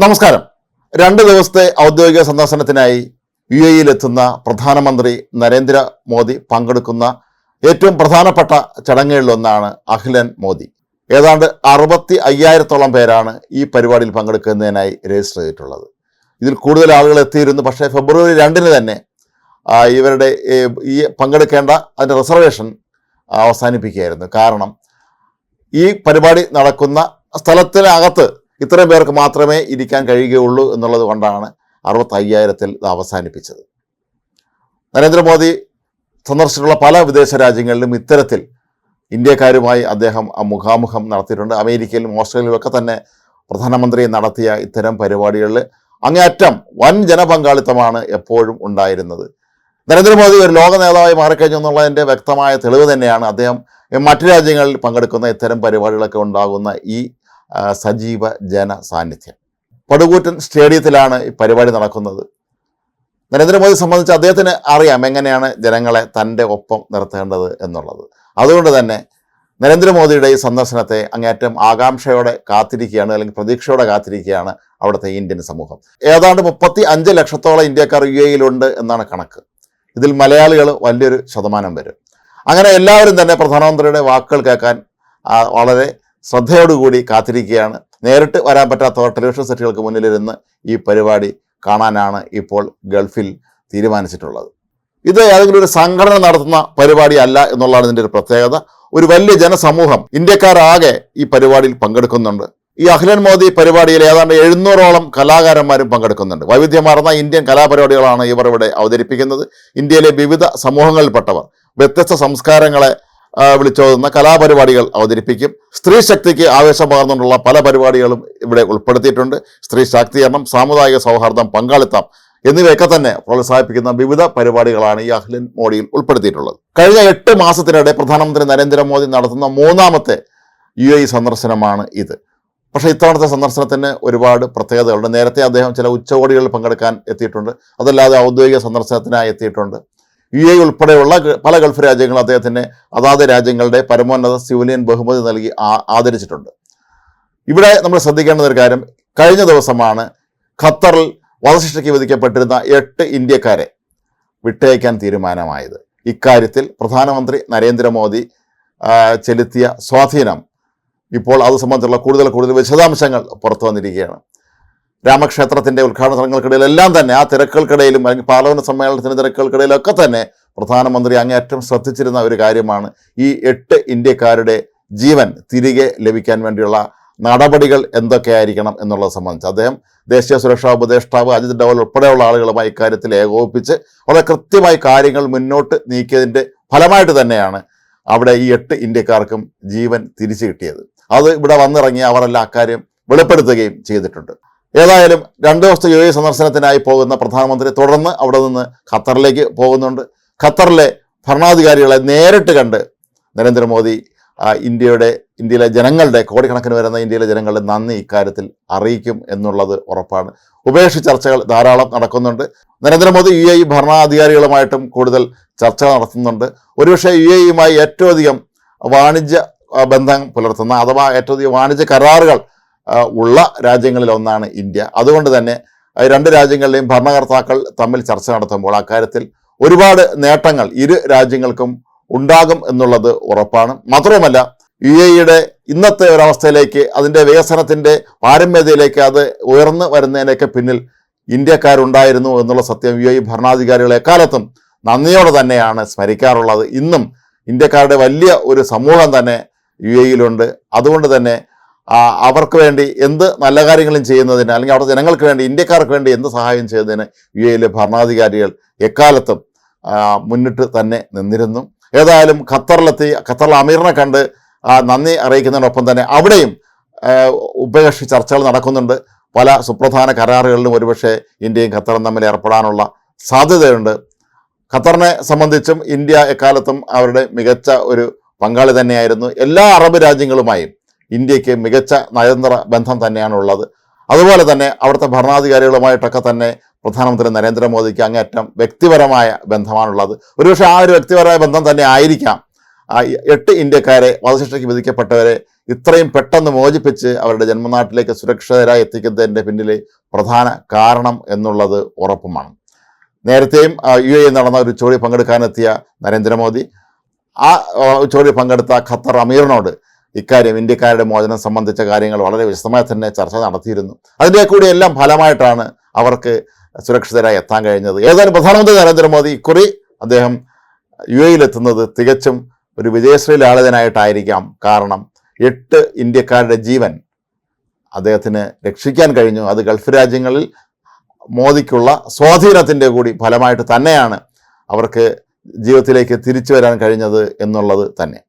നമസ്കാരം. രണ്ട് ദിവസത്തെ ഔദ്യോഗിക സന്ദർശനത്തിനായി യു എയിലെത്തുന്ന പ്രധാനമന്ത്രി നരേന്ദ്രമോദി പങ്കെടുക്കുന്ന ഏറ്റവും പ്രധാനപ്പെട്ട ചടങ്ങുകളിലൊന്നാണ് അഖിലൻ മോദി. ഏതാണ്ട് അറുപത്തി അയ്യായിരത്തോളം പേരാണ് ഈ പരിപാടിയിൽ പങ്കെടുക്കുന്നതിനായി രജിസ്റ്റർ ചെയ്തിട്ടുള്ളത്. ഇതിൽ കൂടുതൽ ആളുകൾ എത്തിയിരുന്നു. പക്ഷേ ഫെബ്രുവരി രണ്ടിന് തന്നെ ഇവരുടെ ഈ പങ്കെടുക്കേണ്ട അതിന്റെ റിസർവേഷൻ അവസാനിപ്പിക്കുകയായിരുന്നു. കാരണം ഈ പരിപാടി നടക്കുന്ന സ്ഥലത്തിനകത്ത് ഇത്രയും പേർക്ക് മാത്രമേ ഇരിക്കാൻ കഴിയുകയുള്ളൂ എന്നുള്ളത് കൊണ്ടാണ് അറുപത്തയ്യായിരത്തിൽ ഇത് അവസാനിപ്പിച്ചത്. നരേന്ദ്രമോദി സന്ദർശിച്ചിട്ടുള്ള പല വിദേശ രാജ്യങ്ങളിലും ഇത്തരത്തിൽ ഇന്ത്യക്കാരുമായി അദ്ദേഹം മുഖാമുഖം നടത്തിയിട്ടുണ്ട്. അമേരിക്കയിലും ഓസ്ട്രേലിയയിലും ഒക്കെ തന്നെ പ്രധാനമന്ത്രി നടത്തിയ ഇത്തരം പരിപാടികളിൽ അങ്ങേയറ്റം വൻ ജനപങ്കാളിത്തമാണ് എപ്പോഴും ഉണ്ടായിരുന്നത്. നരേന്ദ്രമോദി ഒരു ലോക നേതാവായി മാറിക്കഴിഞ്ഞു എന്നുള്ളതിന്റെ വ്യക്തമായ തെളിവ് തന്നെയാണ് അദ്ദേഹം മറ്റു രാജ്യങ്ങളിൽ പങ്കെടുക്കുന്ന ഇത്തരം പരിപാടികളൊക്കെ ഉണ്ടാകുന്ന ഈ സജീവ ജന സാന്നിധ്യം പടുകൂറ്റൻ സ്റ്റേഡിയത്തിലാണ് ഈ പരിപാടി നടക്കുന്നത്. നരേന്ദ്രമോദി സംബന്ധിച്ച് അദ്ദേഹത്തിന് അറിയാം എങ്ങനെയാണ് ജനങ്ങളെ തന്റെ ഒപ്പം നിർത്തേണ്ടത് എന്നുള്ളത്. അതുകൊണ്ട് തന്നെ നരേന്ദ്രമോദിയുടെ ഈ സന്ദർശനത്തെ അങ്ങേറ്റം ആകാംക്ഷയോടെ കാത്തിരിക്കുകയാണ് അല്ലെങ്കിൽ പ്രതീക്ഷയോടെ കാത്തിരിക്കുകയാണ് അവിടുത്തെ ഇന്ത്യൻ സമൂഹം. ഏതാണ്ട് മുപ്പത്തി അഞ്ച് ലക്ഷത്തോളം ഇന്ത്യക്കാർ യു എയിലുണ്ട് എന്നാണ് കണക്ക്. ഇതിൽ മലയാളികൾ വലിയൊരു ശതമാനം വരും. അങ്ങനെ എല്ലാവരും തന്നെ പ്രധാനമന്ത്രിയുടെ വാക്കുകൾ കേൾക്കാൻ വളരെ ശ്രദ്ധയോടുകൂടി കാത്തിരിക്കുകയാണ്. നേരിട്ട് വരാൻ പറ്റാത്തവർ ടെലിവിഷൻ സെറ്റുകൾക്ക് മുന്നിലിരുന്ന് ഈ പരിപാടി കാണാനാണ് ഇപ്പോൾ ഗൾഫിൽ തീരുമാനിച്ചിട്ടുള്ളത്. ഇത് ഏതെങ്കിലും ഒരു സംഘടന നടത്തുന്ന പരിപാടി അല്ല എന്നുള്ളതാണ് ഇതിന്റെ ഒരു പ്രത്യേകത. ഒരു വലിയ ജനസമൂഹം ഇന്ത്യക്കാരാകെ ഈ പരിപാടിയിൽ പങ്കെടുക്കുന്നുണ്ട്. ഈ അഖിലൻ മോദി പരിപാടിയിൽ ഏതാണ്ട് എഴുന്നൂറോളം കലാകാരന്മാരും പങ്കെടുക്കുന്നുണ്ട്. വൈവിധ്യമാർന്ന ഇന്ത്യൻ കലാപരിപാടികളാണ് ഇവർ ഇവിടെ അവതരിപ്പിക്കുന്നത്. ഇന്ത്യയിലെ വിവിധ സമൂഹങ്ങളിൽപ്പെട്ടവർ വ്യത്യസ്ത സംസ്കാരങ്ങളെ വിളിച്ചോതുന്ന കലാപരിപാടികൾ അവതരിപ്പിക്കും. സ്ത്രീ ശക്തിക്ക് ആവേശം പകർന്നുകൊണ്ടുള്ള പല പരിപാടികളും ഇവിടെ ഉൾപ്പെടുത്തിയിട്ടുണ്ട്. സ്ത്രീ ശാക്തീകരണം സാമുദായിക സൗഹാർദ്ദം പങ്കാളിത്തം എന്നിവയൊക്കെ തന്നെ പ്രോത്സാഹിപ്പിക്കുന്ന വിവിധ പരിപാടികളാണ് ഈ അഖിലൻ മോഡിയിൽ ഉൾപ്പെടുത്തിയിട്ടുള്ളത്. കഴിഞ്ഞ എട്ട് മാസത്തിനിടെ പ്രധാനമന്ത്രി നരേന്ദ്രമോദി നടത്തുന്ന മൂന്നാമത്തെ യു എ സന്ദർശനമാണ് ഇത്. പക്ഷേ ഇത്തവണത്തെ സന്ദർശനത്തിന് ഒരുപാട് പ്രത്യേകതകളുണ്ട്. നേരത്തെ അദ്ദേഹം ചില ഉച്ചകോടികളിൽ പങ്കെടുക്കാൻ എത്തിയിട്ടുണ്ട്. അതല്ലാതെ ഔദ്യോഗിക സന്ദർശനത്തിനായി എത്തിയിട്ടുണ്ട്. യു എ ഉൾപ്പെടെയുള്ള പല ഗൾഫ് രാജ്യങ്ങളും അദ്ദേഹത്തിന് അതാത് രാജ്യങ്ങളുടെ പരമോന്നത സിവിലിയൻ ബഹുമതി നൽകി ആദരിച്ചിട്ടുണ്ട്. ഇവിടെ നമ്മൾ ശ്രദ്ധിക്കേണ്ട ഒരു കാര്യം കഴിഞ്ഞ ദിവസമാണ് ഖത്തറിൽ വധശിക്ഷയ്ക്ക് വിധിക്കപ്പെട്ടിരുന്ന എട്ട് ഇന്ത്യക്കാരെ വിട്ടയക്കാൻ തീരുമാനമായത്. ഇക്കാര്യത്തിൽ പ്രധാനമന്ത്രി നരേന്ദ്രമോദി ചെലുത്തിയ സ്വാധീനം ഇപ്പോൾ അത് സംബന്ധിച്ചുള്ള കൂടുതൽ കൂടുതൽ വിശദാംശങ്ങൾ പുറത്തു വന്നിരിക്കുകയാണ്. രാമക്ഷേത്രത്തിന്റെ ഉദ്ഘാടന ചടങ്ങുകൾക്കിടയിൽ എല്ലാം തന്നെ ആ തിരക്കുകൾക്കിടയിലും അല്ലെങ്കിൽ പാർലമെന്റ് സമ്മേളനത്തിന്റെ തിരക്കുകൾക്കിടയിലൊക്കെ തന്നെ പ്രധാനമന്ത്രി അങ്ങേയറ്റം ശ്രദ്ധിച്ചിരുന്ന ഒരു കാര്യമാണ് ഈ എട്ട് ഇന്ത്യക്കാരുടെ ജീവൻ തിരികെ ലഭിക്കാൻ വേണ്ടിയുള്ള നടപടികൾ എന്തൊക്കെയായിരിക്കണം എന്നുള്ളത് സംബന്ധിച്ച് അദ്ദേഹം ദേശീയ സുരക്ഷാ ഉപദേഷ്ടാവ് അജിത് ഡോവൽ ഉൾപ്പെടെയുള്ള ആളുകളുമായി ഇക്കാര്യത്തിൽ ഏകോപിപ്പിച്ച് വളരെ കൃത്യമായി കാര്യങ്ങൾ മുന്നോട്ട് നീക്കിയതിന്റെ ഫലമായിട്ട് തന്നെയാണ് അവിടെ ഈ എട്ട് ഇന്ത്യക്കാർക്കും ജീവൻ തിരിച്ചു കിട്ടിയത്. അത് ഇവിടെ വന്നിറങ്ങി അവരെല്ലാം അക്കാര്യം വെളിപ്പെടുത്തുകയും ചെയ്തിട്ടുണ്ട്. ഏതായാലും രണ്ടു ദിവസത്തെ യു എ സന്ദർശനത്തിനായി പോകുന്ന പ്രധാനമന്ത്രി തുടർന്ന് അവിടെ നിന്ന് ഖത്തറിലേക്ക് പോകുന്നുണ്ട്. ഖത്തറിലെ ഭരണാധികാരികളെ നേരിട്ട് കണ്ട് നരേന്ദ്രമോദി ഇന്ത്യയുടെ ഇന്ത്യയിലെ ജനങ്ങളുടെ കോടിക്കണക്കിന് വരുന്ന ഇന്ത്യയിലെ ജനങ്ങളുടെ നന്ദി ഇക്കാര്യത്തിൽ അറിയിക്കും എന്നുള്ളത് ഉറപ്പാണ്. ഉപേക്ഷ ചർച്ചകൾ ധാരാളം നടക്കുന്നുണ്ട്. നരേന്ദ്രമോദി യു എ ഇ ഭരണാധികാരികളുമായിട്ടും കൂടുതൽ ചർച്ചകൾ നടത്തുന്നുണ്ട്. ഒരുപക്ഷെ യു എ ഇയുമായി ഏറ്റവും അധികം വാണിജ്യ ബന്ധം പുലർത്തുന്ന അഥവാ ഏറ്റവും അധികം വാണിജ്യ കരാറുകൾ ഉള്ള രാജ്യങ്ങളിൽ ഒന്നാണ് ഇന്ത്യ. അതുകൊണ്ട് തന്നെ രണ്ട് രാജ്യങ്ങളിലെയും ഭരണകർത്താക്കൾ തമ്മിൽ ചർച്ച നടത്തുമ്പോൾ അക്കാര്യത്തിൽ ഒരുപാട് നേട്ടങ്ങൾ ഇരു രാജ്യങ്ങൾക്കും ഉണ്ടാകും എന്നുള്ളത് ഉറപ്പാണ്. മാത്രവുമല്ല യു എ ഇയുടെ ഇന്നത്തെ ഒരവസ്ഥയിലേക്ക് അതിന്റെ വികസനത്തിന്റെ പാരമ്യതയിലേക്ക് അത് ഉയർന്നു വരുന്നതിനൊക്കെ പിന്നിൽ ഇന്ത്യക്കാരുണ്ടായിരുന്നു എന്നുള്ള സത്യം യു എ ഭരണാധികാരികളെ എക്കാലത്തും നന്ദിയോടെ തന്നെയാണ് സ്മരിക്കാറുള്ളത്. ഇന്നും ഇന്ത്യക്കാരുടെ വലിയ ഒരു സമൂഹം തന്നെ യു എയിലുണ്ട് അതുകൊണ്ട് തന്നെ അവർക്ക് വേണ്ടി എന്ത് നല്ല കാര്യങ്ങളും ചെയ്യുന്നതിന് അല്ലെങ്കിൽ അവിടെ ജനങ്ങൾക്ക് വേണ്ടി ഇന്ത്യക്കാർക്ക് വേണ്ടി എന്ത് സഹായം ചെയ്യുന്നതിന് യു എയിലെ ഭരണാധികാരികൾ എക്കാലത്തും മുന്നിട്ട് തന്നെ നിന്നിരുന്നു. ഏതായാലും ഖത്തറിലെത്തി ഖത്തറിൽ അമീറിനെ കണ്ട് നന്ദി അറിയിക്കുന്നതിനൊപ്പം തന്നെ അവിടെയും ഉഭയകക്ഷി ചർച്ചകൾ നടക്കുന്നുണ്ട്. പല സുപ്രധാന കരാറുകളിലും ഒരുപക്ഷെ ഇന്ത്യയും ഖത്തറും തമ്മിൽ ഏർപ്പെടാനുള്ള സാധ്യതയുണ്ട്. ഖത്തറിനെ സംബന്ധിച്ചും ഇന്ത്യ എക്കാലത്തും അവരുടെ മികച്ച ഒരു പങ്കാളി തന്നെയായിരുന്നു. എല്ലാ അറബ് രാജ്യങ്ങളുമായും ഇന്ത്യയ്ക്ക് മികച്ച നയതന്ത്ര ബന്ധം തന്നെയാണുള്ളത്. അതുപോലെ തന്നെ അവിടുത്തെ ഭരണാധികാരികളുമായിട്ടൊക്കെ തന്നെ പ്രധാനമന്ത്രി നരേന്ദ്രമോദിക്ക് അങ്ങേറ്റം വ്യക്തിപരമായ ബന്ധമാണുള്ളത്. ഒരുപക്ഷെ ആ ഒരു വ്യക്തിപരമായ ബന്ധം തന്നെ ആയിരിക്കാം. എട്ട് ഇന്ത്യക്കാരെ വധശിക്ഷയ്ക്ക് വിധിക്കപ്പെട്ടവരെ ഇത്രയും പെട്ടെന്ന് മോചിപ്പിച്ച് അവരുടെ ജന്മനാട്ടിലേക്ക് സുരക്ഷിതരായി എത്തിക്കുന്നതിന്റെ പിന്നിലെ പ്രധാന കാരണം എന്നുള്ളത് ഉറപ്പുമാണ്. നേരത്തെയും യു എ നടന്ന ഒരു ഉച്ചകോടി പങ്കെടുക്കാനെത്തിയ നരേന്ദ്രമോദി ആ, ഉച്ചകോടി പങ്കെടുത്ത ഖത്തർ അമീറിനോട് ഇക്കാര്യം ഇന്ത്യക്കാരുടെ മോചനം സംബന്ധിച്ച കാര്യങ്ങൾ വളരെ വിശദമായി തന്നെ ചർച്ച നടത്തിയിരുന്നു. അതിന്റെ കൂടി എല്ലാം ഫലമായിട്ടാണ് അവർക്ക് സുരക്ഷിതരായി എത്താൻ കഴിഞ്ഞത്. ഏതായാലും പ്രധാനമന്ത്രി നരേന്ദ്രമോദി ഇക്കുറി അദ്ദേഹം യു എയിലെത്തുന്നത് തികച്ചും ഒരു വിജയശ്രീ കാരണം എട്ട് ഇന്ത്യക്കാരുടെ ജീവൻ അദ്ദേഹത്തിന് രക്ഷിക്കാൻ കഴിഞ്ഞു. അത് ഗൾഫ് രാജ്യങ്ങളിൽ മോദിക്കുള്ള സ്വാധീനത്തിന്റെ കൂടി ഫലമായിട്ട് തന്നെയാണ് അവർക്ക് ജീവിതത്തിലേക്ക് തിരിച്ചു വരാൻ കഴിഞ്ഞത് എന്നുള്ളത് തന്നെ.